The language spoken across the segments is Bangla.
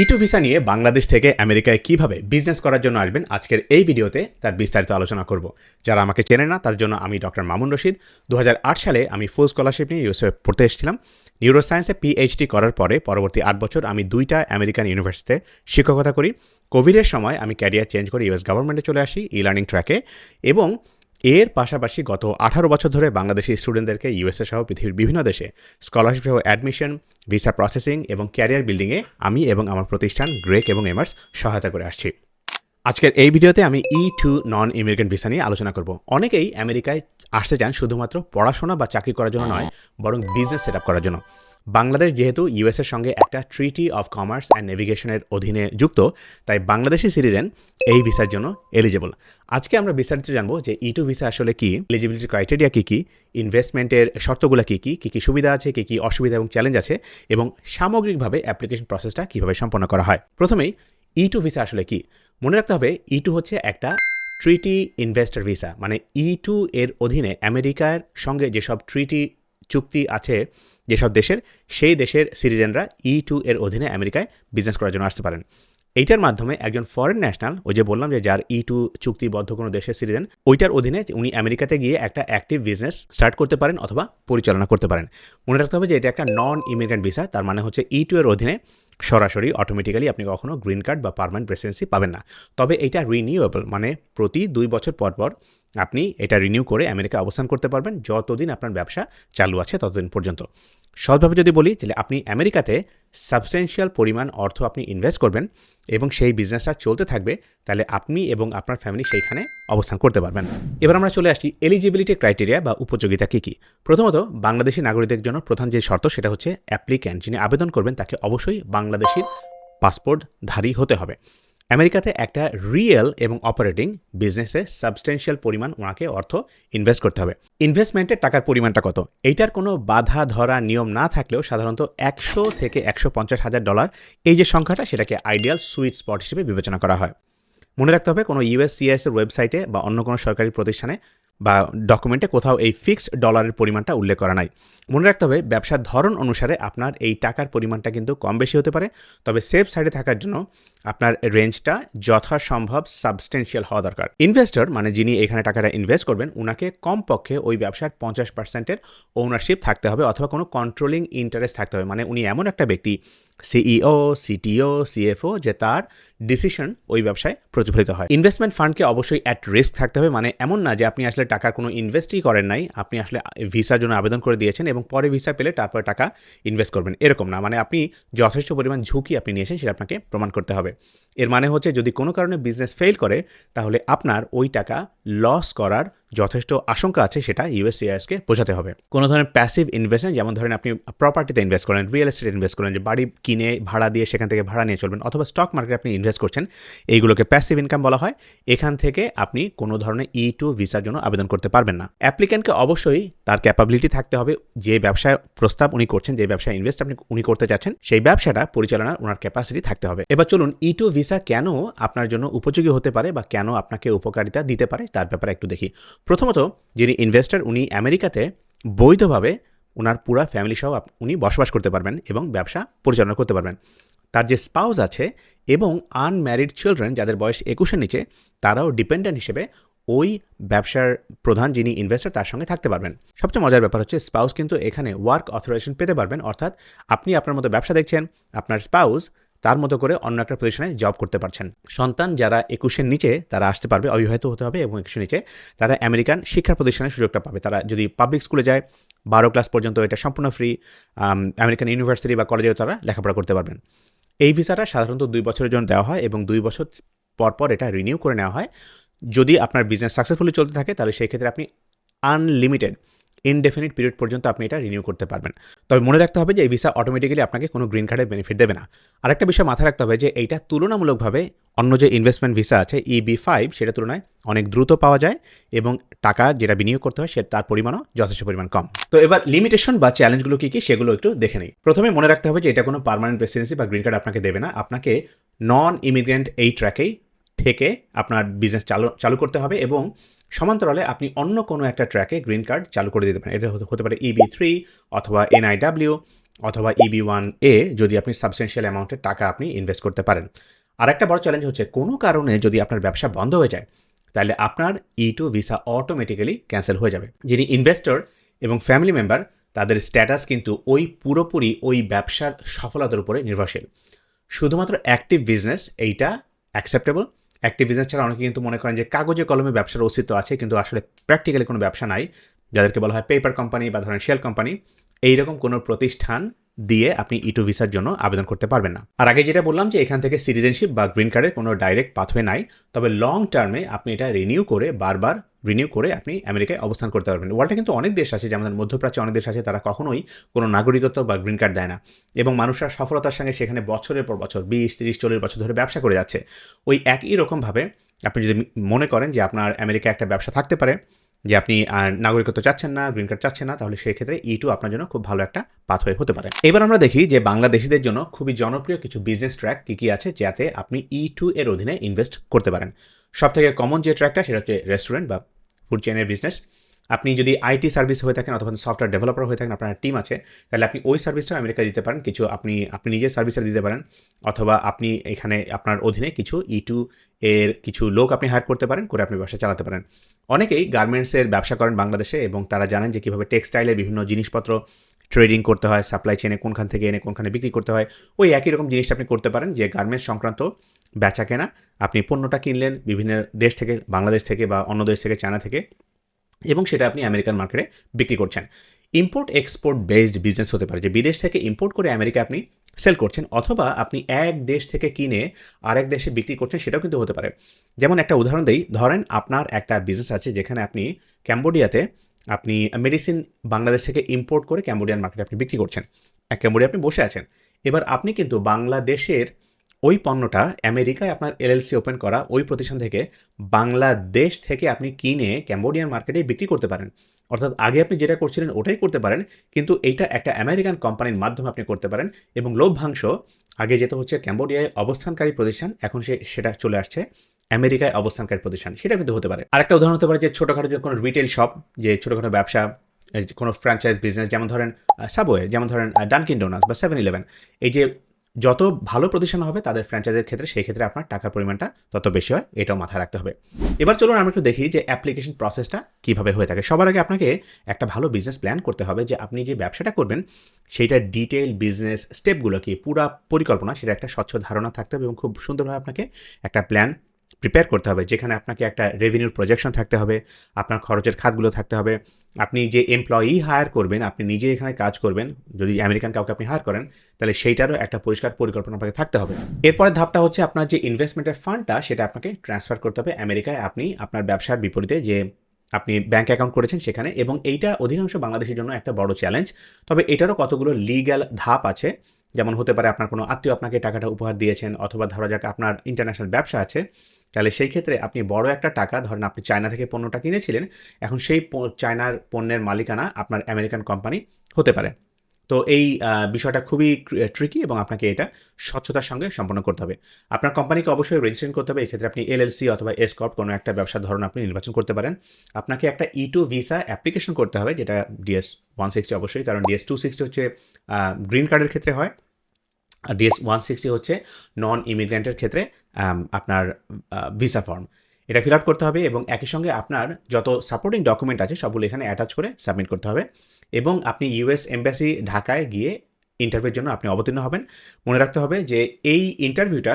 ই টু ভিসা নিয়ে বাংলাদেশ থেকে আমেরিকায় কীভাবে বিজনেস করার জন্য আসবেন আজকের এই ভিডিওতে তার বিস্তারিত আলোচনা করব। যারা আমাকে চেনে না, তার জন্য আমি ডক্টর মামুন রশিদ। দু হাজার আট সালে আমি ফুল স্কলারশিপ নিয়ে ইউএসএ পড়তে এসেছিলাম। নিউরোসায়েন্সে পিএইচডি করার পরে পরবর্তী আট বছর আমি দুইটা আমেরিকান ইউনিভার্সিটিতে শিক্ষকতা করি। কোভিডের সময় আমি ক্যারিয়ার চেঞ্জ করে ইউএস গভর্নমেন্টে চলে আসি ই লার্নিং ট্র্যাকে এবং এর পাশাপাশি গত আঠারো বছর ধরে বাংলাদেশি স্টুডেন্টদেরকে ইউএসএ সহ পৃথিবীর বিভিন্ন দেশে স্কলারশিপ সহ অ্যাডমিশন ভিসা প্রসেসিং এবং ক্যারিয়ার বিল্ডিংয়ে আমি এবং আমার প্রতিষ্ঠান গ্রেক এবং এমার্স সহায়তা করে আসছি। আজকের এই ভিডিওতে আমি E two non immigrant visa নিয়ে আলোচনা করব। অনেকেই আমেরিকায় আসতে চান শুধুমাত্র পড়াশোনা বা চাকরি করার জন্য নয়, বরং বিজনেস সেট করার জন্য। বাংলাদেশ যেহেতু ইউএসের সঙ্গে একটা ট্রিটি অফ কমার্স অ্যান্ড নেভিগেশনের অধীনে যুক্ত, তাই বাংলাদেশি সিটিজেন এই ভিসার জন্য এলিজেবল আজকে আমরা বিস্তারিত জানব যে ই টু ভিসা আসলে কি এলিজিবিলিটি ক্রাইটেরিয়া কী কী ইনভেস্টমেন্টের শর্তগুলো কী কী কী কী সুবিধা আছে, কী কী অসুবিধা এবং চ্যালেঞ্জ আছে, এবং সামগ্রিকভাবে অ্যাপ্লিকেশন প্রসেসটা কীভাবে সম্পন্ন করা হয়। প্রথমেই ই টু ভিসা আসলে কি? মনে রাখতে হবে ই টু হচ্ছে একটা ট্রিটি ইনভেস্টর ভিসা মানে ই টু এর অধীনে আমেরিকার সঙ্গে যেসব ট্রিটি চুক্তি আছে যেসব দেশের, সেই দেশের সিটিজেনরা ই টু এর অধীনে আমেরিকায় বিজনেস করার জন্য আসতে পারেন। এইটার মাধ্যমে একজন ফরেন ন্যাশনাল ওই যে বললাম যে যার ই টু চুক্তিবদ্ধ কোনো দেশের সিটিজেন, ওইটার অধীনে উনি আমেরিকাতে গিয়ে একটা অ্যাক্টিভ বিজনেস স্টার্ট করতে পারেন অথবা পরিচালনা করতে পারেন। মনে রাখতে হবে যে এটা একটা নন ইমিগ্রেন্ট ভিসা তার মানে হচ্ছে ই টু এর অধীনে সরাসরি অটোমেটিক্যালি আপনি কখনো গ্রিন কার্ড বা পারমানেন্ট রেসিডেন্সি পাবেন না। তবে এটা রিনিউয়েবল মানে প্রতি দুই বছর পর পর আপনি এটা রিনিউ করে আমেরিকা অবস্থান করতে পারবেন যতদিন আপনার ব্যবসা চালু আছে ততদিন পর্যন্ত। সহজভাবে যদি বলি, তাহলে আপনি আমেরিকাতে সাবস্টেন্সিয়াল পরিমাণ অর্থ আপনি ইনভেস্ট করবেন এবং সেই বিজনেসটা চলতে থাকবে, তাহলে আপনি এবং আপনার ফ্যামিলি সেইখানে অবস্থান করতে পারবেন। এবার আমরা চলে আসি এলিজিবিলিটি ক্রাইটেরিয়া বা উপযোগিতা কী কী? প্রথমত, বাংলাদেশি নাগরিকদের জন্য প্রধান যে শর্ত, সেটা হচ্ছে অ্যাপ্লিক্যান্ট যিনি আবেদন করবেন, তাকে অবশ্যই বাংলাদেশির পাসপোর্টধারী হতে হবে। আমেরিকাতে একটা রিয়েল এবং অপারেটিং বিজনেসে সাবস্টেন্সিয়াল পরিমাণ ওনাকে অর্থ ইনভেস্ট করতে হবে। ইনভেস্টমেন্টের টাকার পরিমাণটা কত? এইটার কোনো বাধা ধরা নিয়ম না থাকলেও সাধারণত একশো থেকে একশো পঞ্চাশ হাজার ডলার এই যে সংখ্যাটা, সেটাকে আইডিয়াল সুইট স্পট হিসেবে বিবেচনা করা হয়। মনে রাখতে হবে কোনো ইউএসসিএস এর ওয়েবসাইটে বা অন্য কোনো সরকারি প্রতিষ্ঠানে বা ডকুমেন্টে কোথাও এই ফিক্সড ডলারের পরিমাণটা উল্লেখ করা নাই। মনে রাখতে হবে, ব্যবসার ধরন অনুসারে আপনার এই টাকার পরিমাণটা কিন্তু কম বেশি হতে পারে। তবে সেফ সাইডে থাকার জন্য আপনার রেঞ্জটা যথাসম্ভব সাবস্টেন্সিয়াল হওয়া দরকার। ইনভেস্টর মানে যিনি এখানে টাকাটা ইনভেস্ট করবেন ওনাকে কমপক্ষে ওই ব্যবসার পঞ্চাশ পার্সেন্টের ওনারশিপ থাকতে হবে অথবা কোনো কন্ট্রোলিং ইন্টারেস্ট থাকতে হবে। মানে উনি এমন একটা ব্যক্তি সিইও সিটিও সিএফও যে তার ডিসিশন ওই ব্যবসায় প্রতিফলিত হয়। ইনভেস্টমেন্ট ফান্ডকে অবশ্যই অ্যাট রিস্ক থাকতে হবে মানে এমন না যে আপনি আসলে টাকার কোনো ইনভেস্টই করেন নাই, আপনি আসলে ভিসার জন্য আবেদন করে দিয়েছেন এবং পরে ভিসা পেলে তারপর টাকা ইনভেস্ট করবেন। এরকম না মানে আপনি যথেষ্ট পরিমাণ ঝুঁকি আপনি নিয়েছেন সেটা আপনাকে প্রমাণ করতে হবে। এর মানে হচ্ছে যদি কোনো কারণে বিজনেস ফেল করে, তাহলে আপনার ওই টাকা লস করার যথেষ্ট আশঙ্কা আছে সেটা ইউএসসিআইএসকে বোঝাতে হবে। কোনো ধরনের প্যাসিভ ইনভেস্টমেন্ট যেমন ধরেন আপনি প্রপার্টিতে ইনভেস্ট করেন রিয়েল এস্টেট ইনভেস্ট করেন, যে বাড়ি কিনে, ভাড়া দিয়ে সেখান থেকে ভাড়া নিয়ে চলবেন, অথবা স্টক মার্কেটে আপনি ইনভেস্ট করছেন, এইগুলোকে প্যাসিভ ইনকাম বলা হয়, এখান থেকে আপনি কোনো ধরনের ই টু ভিসার জন্য আবেদন করতে পারবেন না। অ্যাপ্লিক্যান্টকে অবশ্যই তার ক্যাপাবিলিটি থাকতে হবে, যে ব্যবসায় প্রস্তাব উনি করছেন, যে ব্যবসায় ইনভেস্ট আপনি, উনি করতে চাচ্ছেন, সেই ব্যবসাটা পরিচালনার ওনার ক্যাপাসিটি থাকতে হবে। এবার চলুন ই টু ভিসা কেন আপনার জন্য উপযোগী হতে পারে বা কেন আপনাকে উপকারিতা দিতে পারে, তার ব্যাপারে একটু দেখি। প্রথমত, যিনি ইনভেস্টর উনি আমেরিকাতে বৈধভাবে ওনার পুরা ফ্যামিলি সহ উনি বসবাস করতে পারবেন এবং ব্যবসা পরিচালনা করতে পারবেন। তার যে স্পাউস আছে এবং আনম্যারিড চিলড্রেন যাদের বয়স একুশের নিচে, তারাও ডিপেন্ডেন্ট হিসেবে ওই ব্যবসার প্রধান যিনি ইনভেস্টর তার সঙ্গে থাকতে পারবেন। সবচেয়ে মজার ব্যাপার হচ্ছে স্পাউস কিন্তু এখানে ওয়ার্ক অথরাইজেশন পেতে পারবেন। অর্থাৎ আপনি আপনার মতো ব্যবসা দেখছেন, আপনার স্পাউস তার মতো করে অন্য একটা প্রতিষ্ঠানে জব করতে পারছেন। সন্তান যারা একুশের নিচে, তারা আসতে পারবে, অবিবাহিত হতে হবে এবং একুশের নিচে তারা আমেরিকান শিক্ষা প্রতিষ্ঠানের সুযোগটা পাবে। তারা যদি পাবলিক স্কুলে যায়, বারো ক্লাস পর্যন্ত এটা সম্পূর্ণ ফ্রি আমেরিকান ইউনিভার্সিটি বা কলেজেও তারা লেখাপড়া করতে পারবেন। এই ভিসাটা সাধারণত দুই বছরের জন্য দেওয়া হয় এবং দুই বছর পর পর এটা রিনিউ করে নেওয়া হয়। যদি আপনার বিজনেস সাকসেসফুলি চলতে থাকে, তাহলে সেই ক্ষেত্রে আপনি আনলিমিটেড ইনডেফিনিট পিরিয়ড পর্যন্ত আপনি এটা রিনিউ করতে পারবেন। তবে মনে রাখতে হবে যে এই ভিসা অটোমেটিক্যালি আপনাকে কোনো গ্রিন কার্ডের বেনিফিট দেবে না। আরেকটা বিষয় মাথায় রাখতে হবে যে এইটা তুলনামূলকভাবে অন্য যে ইনভেস্টমেন্ট ভিসা আছে ইবি ফাইভ সেটা তুলনায় অনেক দ্রুত পাওয়া যায় এবং টাকা যেটা বিনিয়োগ করতে হয় সে তার পরিমাণও যথেষ্ট পরিমাণ কম। তো এবার লিমিটেশন বা চ্যালেঞ্জগুলো কী কী সেগুলো একটু দেখে নিই। প্রথমে মনে রাখতে হবে যে এটা কোনো পার্মানেন্ট রেসিডেন্সি বা গ্রিন কার্ড আপনাকে দেবে না। আপনাকে নন ইমিগ্রেন্ট এই ট্র্যাকেই থেকে আপনার বিজনেস চালু চালু করতে হবে এবং সমান্তরালে আপনি অন্য কোনো একটা ট্র্যাকে গ্রিন কার্ড চালু করে দিতে পারেন। এটা হতে পারে ইবি থ্রি অথবা এনআইডাব্লিউ অথবা ইবি ওয়ান এ যদি আপনি সাবস্টেন্সিয়াল অ্যামাউন্টের টাকা আপনি ইনভেস্ট করতে পারেন। আর একটা বড় চ্যালেঞ্জ হচ্ছে কোনো কারণে যদি আপনার ব্যবসা বন্ধ হয়ে যায়, তাহলে আপনার E two visa automatically cancel হয়ে যাবে। যিনি ইনভেস্টর এবং ফ্যামিলি মেম্বার তাদের স্ট্যাটাস কিন্তু ওই পুরোপুরি ওই ব্যবসার সফলতার উপরে নির্ভরশীল। শুধুমাত্র অ্যাক্টিভ বিজনেস এইটা অ্যাকসেপ্টেবল অ্যাক্টিভ বিজনেস ছাড়া অনেকে কিন্তু মনে করেন যে কাগজে কলমে ব্যবসার অস্তিত্ব আছে, কিন্তু আসলে প্র্যাকটিক্যালি কোনো ব্যবসা নাই। যাদেরকে বলা হয় পেপার কোম্পানি বা ধরেন শেল কোম্পানি এইরকম কোনো প্রতিষ্ঠান দিয়ে আপনি ইটু ভিসার জন্য আবেদন করতে পারবেন না। আর আগে যেটা বললাম যে এখান থেকে সিটিজেনশিপ বা গ্রিন কার্ডের কোনো ডাইরেক্ট পাথওয়ে নাই, তবে লং টার্মে আপনি এটা রিনিউ করে, বারবার রিনিউ করে আপনি আমেরিকায় অবস্থান করতে পারবেন। ওয়ার্ল্ডে কিন্তু অনেক দেশ আছে, যেমন মধ্যপ্রাচ্যে অনেক দেশ আছে, তারা কখনোই কোনো নাগরিকত্ব বা গ্রিন কার্ড দেয় না। এবং মানুষরা সফলতার সঙ্গে সেখানে বছরের পর বছর, বিশ, তিরিশ, চল্লিশ বছর ধরে ব্যবসা করে যাচ্ছে। ওই একই রকমভাবে আপনি যদি মনে করেন যে আপনার আমেরিকায় একটা ব্যবসা থাকতে পারে যে আপনি নাগরিকত্ব চাচ্ছেন না গ্রিন কার্ড চাচ্ছেন না, তাহলে সেই ক্ষেত্রে ই টু আপনার জন্য খুব ভালো একটা পাথওয়ে হতে পারে। এবার আমরা দেখি যে বাংলাদেশিদের জন্য খুবই জনপ্রিয় কিছু বিজনেস ট্র্যাক কী কী আছে যাতে আপনি ই টু এর অধীনে ইনভেস্ট করতে পারেন। সব থেকে কমন যে ট্র্যাকটা সেটা হচ্ছে রেস্টুরেন্ট বা ফুড চেনের বিজনেস আপনি যদি আইটি সার্ভিস হয়ে থাকেন অথবা সফটওয়্যার ডেভেলপার হয়ে থাকেন, আপনার টিম আছে, তাহলে আপনি ওই সার্ভিসটাও আমেরিকা দিতে পারেন। কিছু আপনি আপনি নিজের সার্ভিসটা দিতে পারেন, অথবা আপনি এখানে আপনার অধীনে কিছু ই টু এর কিছু লোক আপনি হায়ার করতে পারেন, করে আপনি ব্যবসা চালাতে পারেন। অনেকেই গার্মেন্টসের ব্যবসা করেন বাংলাদেশে এবং তারা জানেন যে কীভাবে টেক্সটাইলের বিভিন্ন জিনিসপত্র ট্রেডিং করতে হয় সাপ্লাই চেনে কোনখান থেকে এনে কোনখানে বিক্রি করতে হয়। ওই একই রকম জিনিসটা আপনি করতে পারেন যে গার্মেন্টস সংক্রান্ত বেচা কেনা। আপনি পণ্যটা কিনলেন বিভিন্ন দেশ থেকে, বাংলাদেশ থেকে বা অন্য দেশ থেকে, চায়না থেকে। এবং সেটা আপনি আমেরিকান মার্কেটে বিক্রি করছেন। ইম্পোর্ট এক্সপোর্ট বেসড বিজনেস হতে পারে। যে বিদেশ থেকে ইম্পোর্ট করে আমেরিকা আপনি সেল করছেন, অথবা আপনি এক দেশ থেকে কিনে আরেক দেশে বিক্রি করছেন, সেটাও কিন্তু হতে পারে। যেমন একটা উদাহরণ দিই, ধরেন আপনার একটা বিজনেস আছে যেখানে আপনি ক্যাম্বোডিয়াতে আপনি মেডিসিন বাংলাদেশ থেকে ইম্পোর্ট করে ক্যাম্বোডিয়ান মার্কেটে আপনি বিক্রি করছেন। ক্যাম্বোডিয়া আপনি বসে আছেন। এবার আপনি কিন্তু বাংলাদেশের ওই পণ্যটা আমেরিকায় আপনার এলএলসি ওপেন করা ওই প্রতিষ্ঠান থেকে বাংলাদেশ থেকে আপনি কিনে ক্যাম্বোডিয়ান মার্কেটে বিক্রি করতে পারেন। অর্থাৎ আগে আপনি যেটা করছিলেন ওটাই করতে পারেন, কিন্তু এইটা একটা আমেরিকান কোম্পানির মাধ্যমে আপনি করতে পারেন এবং লভ্যাংশ, আগে যেটা হচ্ছে ক্যাম্বোডিয়ায় অবস্থানকারী প্রতিষ্ঠান, এখন সে সেটা চলে আসছে আমেরিকায় অবস্থানকারী প্রতিষ্ঠান, সেটা কিন্তু হতে পারে। আরেকটা উদাহরণ হতে পারে যে ছোটোখাটো যে কোনো রিটেল শপ যে ছোটোখাটো ব্যবসা কোনো ফ্র্যাঞ্চাইজ বিজনেস যেমন ধরেন সাবওয়ে যেমন ধরেন ডানকিন ডোনাস বা সেভেন ইলেভেন এই যে যত ভালো প্রতিষ্ঠান হবে তাদের ফ্র্যাঞ্চাইজের ক্ষেত্রে সেই ক্ষেত্রে আপনার টাকার পরিমাণটা তত বেশি হয়, এটাও মাথায় রাখতে হবে। এবার চলুন আমরা একটু দেখি যে অ্যাপ্লিকেশন প্রসেসটা কীভাবে হয়ে থাকে। সবার আগে আপনাকে একটা ভালো বিজনেস প্ল্যান করতে হবে যে আপনি যে ব্যবসাটা করবেন সেইটার ডিটেল বিজনেস স্টেপগুলো কি? পুরা পরিকল্পনা, সেটা একটা স্বচ্ছ ধারণা থাকতে হবে এবং খুব সুন্দরভাবে আপনাকে একটা প্ল্যান প্রিপেয়ার করতে হবে, যেখানে আপনাকে একটা রেভিনিউর প্রজেকশন থাকতে হবে, আপনার খরচের খাতগুলো থাকতে হবে আপনি যে এমপ্লয়ি হায়ার করবেন, আপনি নিজে এখানে কাজ করবেন, যদি আমেরিকান কাউকে আপনি হায়ার করেন, তাহলে সেইটারও একটা পরিষ্কার পরিকল্পনা আপনাকে থাকতে হবে। এরপরের ধাপটা হচ্ছে আপনার যে ইনভেস্টমেন্টের ফান্ডটা সেটা আপনাকে ট্রান্সফার করতে হবে আমেরিকায়। আপনি আপনার ব্যবসার বিপরীতে যে আপনি ব্যাঙ্ক অ্যাকাউন্ট করেছেন সেখানে, এবং এইটা অধিকাংশ বাংলাদেশের জন্য একটা বড় চ্যালেঞ্জ তবে এটারও কতগুলো লিগ্যাল ধাপ আছে, যেমন হতে পারে আপনার কোনো আত্মীয় আপনাকে টাকাটা উপহার দিয়েছেন, অথবা ধরা যাক আপনার ইন্টারন্যাশনাল ব্যবসা আছে তাহলে সেই ক্ষেত্রে আপনি বড় একটা টাকা, ধরেন আপনি চায়না থেকে পণ্যটা কিনেছিলেন, এখন সেই চায়নার পণ্যের মালিকানা আপনার আমেরিকান কোম্পানি হতে পারে। তো এই বিষয়টা খুবই ট্রিকি এবং আপনাকে এটা স্বচ্ছতার সঙ্গে সম্পন্ন করতে হবে। আপনার কোম্পানিকে অবশ্যই রেজিস্ট্রেশন করতে হবে, এক্ষেত্রে আপনি এলএলসি অথবা এসকপ কোনো একটা ব্যবসার ধরন আপনি নির্বাচন করতে পারেন। আপনাকে একটা ই টু ভিসা অ্যাপ্লিকেশন করতে হবে, যেটা ডিএস ওয়ান সিক্সটি অবশ্যই, কারণ ডিএস টু সিক্সটি হচ্ছে গ্রিন কার্ডের ক্ষেত্রে হয়। ডিএস ওয়ান সিক্সটি হচ্ছে নন ইমিগ্রেন্টের ক্ষেত্রে আপনার ভিসা ফর্ম এটা ফিল আপ করতে হবে এবং একই সঙ্গে আপনার যত সাপোর্টিং ডকুমেন্ট আছে সবগুলো এখানে অ্যাটাচ করে সাবমিট করতে হবে এবং আপনি ইউএস এম্বাসি ঢাকায় গিয়ে ইন্টারভিউর জন্য আপনি অবতীর্ণ হবেন। মনে রাখতে হবে যে এই ইন্টারভিউটা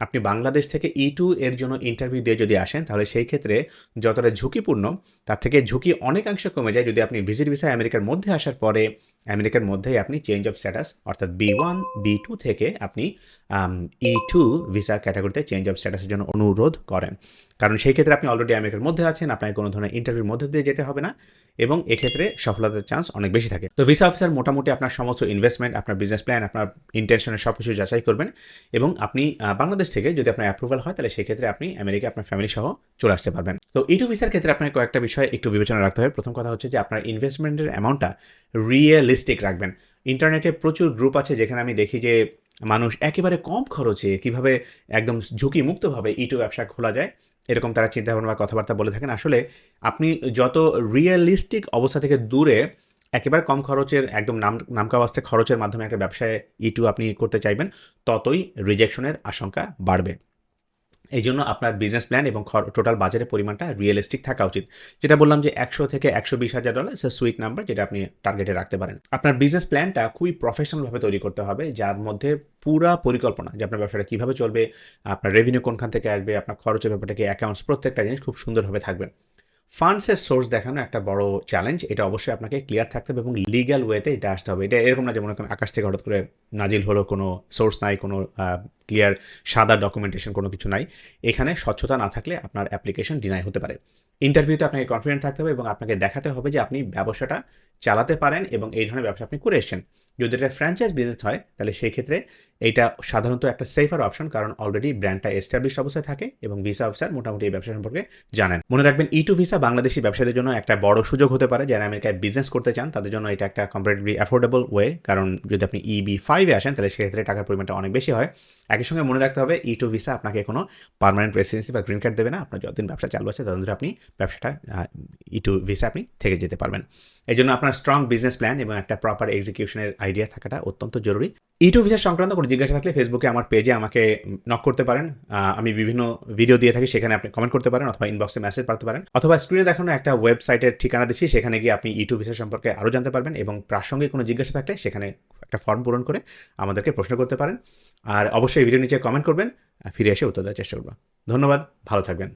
আপনি বাংলাদেশ থেকে ই টু এর জন্য ইন্টারভিউ দিয়ে যদি আসেন, তাহলে সেই ক্ষেত্রে যতটা ঝুঁকিপূর্ণ, তার থেকে ঝুঁকি অনেকাংশে কমে যায়। যদি আপনি ভিজিট ভিসা আমেরিকার মধ্যে আসার পরে আমেরিকার মধ্যেই আপনি চেঞ্জ অফ স্ট্যাটাস অর্থাৎ বি ওয়ান বি টু থেকে আপনি ই টু ভিসা ক্যাটাগরিতে চেঞ্জ অফ স্ট্যাটাসের জন্য অনুরোধ করেন। কারণ সেই ক্ষেত্রে আপনি অলরেডি আমেরিকার মধ্যে আছেন, আপনাকে কোনো ধরনের ইন্টারভিউর মধ্যে দিয়ে যেতে হবে না এবং এক্ষেত্রে সফলতার চান্স অনেক বেশি থাকে। তো ভিসা অফিসার মোটামুটি আপনার সমস্ত ইনভেস্টমেন্ট আপনার বিজনেস প্ল্যান আপনার ইন্টেনশনের সব কিছু যাচাই করবেন এবং আপনি বাংলাদেশ থেকে যদি আপনার অ্যাপ্রুভাল হয়, তাহলে সেই ক্ষেত্রে আপনি আমেরিকা আপনার ফ্যামিলি সহ চলে আসতে পারবেন। তো ই টু ভিসার ক্ষেত্রে আপনার কয়েকটা বিষয় একটু বিবেচনা রাখতে হবে। প্রথম কথা হচ্ছে যে আপনার ইনভেস্টমেন্টের অ্যামাউন্টটা রিয়েলিস্টিক রাখবেন। ইন্টারনেটে প্রচুর গ্রুপ আছে যেখানে আমি দেখি যে মানুষ একেবারে কম খরচে কীভাবে একদম ঝুঁকিমুক্তভাবে ইটু ব্যবসা খোলা যায়, এরকম তারা চিন্তা ভাবনা বা কথাবার্তা বলে থাকেন। আসলে আপনি যত রিয়েলিস্টিক অবস্থা থেকে দূরে একেবারে কম খরচের একদম নাম নামকাওয়াস্তে খরচের মাধ্যমে একটা ব্যবসায় ইটু আপনি করতে চাইবেন, ততই রিজেকশনের আশঙ্কা বাড়বে। এই জন্য আপনার বিজনেস প্ল্যান এবং টোটাল বাজারের পরিমাণটা রিয়েলিস্টিক থাকা উচিত। যেটা বললাম যে একশো থেকে একশো বিশ হাজার ডলার সে সুইট নাম্বার যেটা আপনি টার্গেটে রাখতে পারেন। আপনার বিজনেস প্ল্যানটা খুবই প্রফেশনালভাবে তৈরি করতে হবে, যার মধ্যে পুরা পরিকল্পনা যে আপনার ব্যবসাটা কীভাবে চলবে, আপনার রেভিনিউ কোনখান থেকে আসবে, আপনার খরচের ব্যাপারটাকে অ্যাকাউন্টস প্রত্যেকটা জিনিস খুব সুন্দরভাবে থাকবে। ফান্ডসের সোর্স দেখানো একটা বড় চ্যালেঞ্জ। এটা অবশ্যই আপনাকে ক্লিয়ার থাকতে হবে এবং লিগ্যাল ওয়েতে এটা আসতে হবে। এটা এরকম না যে মনে করেন আকাশ থেকে হঠাৎ করে নাজিল হলো, কোনো সোর্স নাই, কোনো ক্লিয়ার সাদা ডকুমেন্টেশন কোনো কিছু নাই। এখানে স্বচ্ছতা না থাকলে আপনার অ্যাপ্লিকেশন ডিনাই হতে পারে। ইন্টারভিউতে আপনাকে কনফিডেন্ট থাকতে হবে এবং আপনাকে দেখাতে হবে যে আপনি ব্যবসাটা চালাতে পারেন এবং এই ধরনের ব্যবসা আপনি করে এসেছেন। যদি এটা ফ্র্যাঞ্চাইজ বিজনেস হয়, তাহলে সেই ক্ষেত্রে এটা সাধারণত একটা সেফার অপশন কারণ অলরেডি ব্র্যান্ডটা এস্টাবলিশ অবস্থায় থাকে এবং ভিসা অফিসার মোটামুটি এই ব্যবসা সম্পর্কে জানেন। মনে রাখবেন ই টু ভিসা বাংলাদেশি ব্যবসায়ীদের জন্য একটা বড় সুযোগ হতে পারে যারা আমেরিকায় বিজনেস করতে চান, তাদের জন্য এটা একটা কম্পারেটিভলি অ্যাফোর্ডেবল ওয়ে কারণ যদি আপনি ই বি ফাইভে আসেন, তাহলে সেক্ষেত্রে টাকার পরিমাণটা অনেক বেশি হয়। একই সঙ্গে মনে রাখতে হবে ই টু ভিসা আপনাকে কোনো পার্মানেন্ট রেসিডেন্সি বা গ্রিন কার্ড দেবে না। আপনার যতদিন ব্যবসা চালু আছে, ততদিন আপনি ব্যবসাটা ই টু ভিসা আপনি থেকে যেতে পারবেন। এই জন্য আপনার স্ট্রং বিজনেস প্ল্যান এবং একটা প্রপার এক্সিকিউশনের আইডিয়া থাকাটা অত্যন্ত জরুরি। ই টু ভিসা সংক্রান্ত কোনো জিজ্ঞাসা থাকলে ফেসবুকে আমার পেজে আমাকে নক করতে পারেন। আমি বিভিন্ন ভিডিও দিয়ে থাকি, সেখানে আপনি কমেন্ট করতে পারেন অথবা ইনবক্সে মেসেজ পাঠাতে পারেন। অথবা স্ক্রিনে দেখানো একটা ওয়েবসাইটের ঠিকানা দিচ্ছি, সেখানে গিয়ে আপনি ই টু ভিসা সম্পর্কে আরও জানতে পারবেন এবং প্রাসঙ্গিক কোনো জিজ্ঞাসা থাকলে সেখানে একটা ফর্ম পূরণ করে আমাদেরকে প্রশ্ন করতে পারেন। আর অবশ্যই ভিডিও নিচে কমেন্ট করবেন, ফিরে এসে উত্তর দেওয়ার চেষ্টা করব। ধন্যবাদ, ভালো থাকবেন।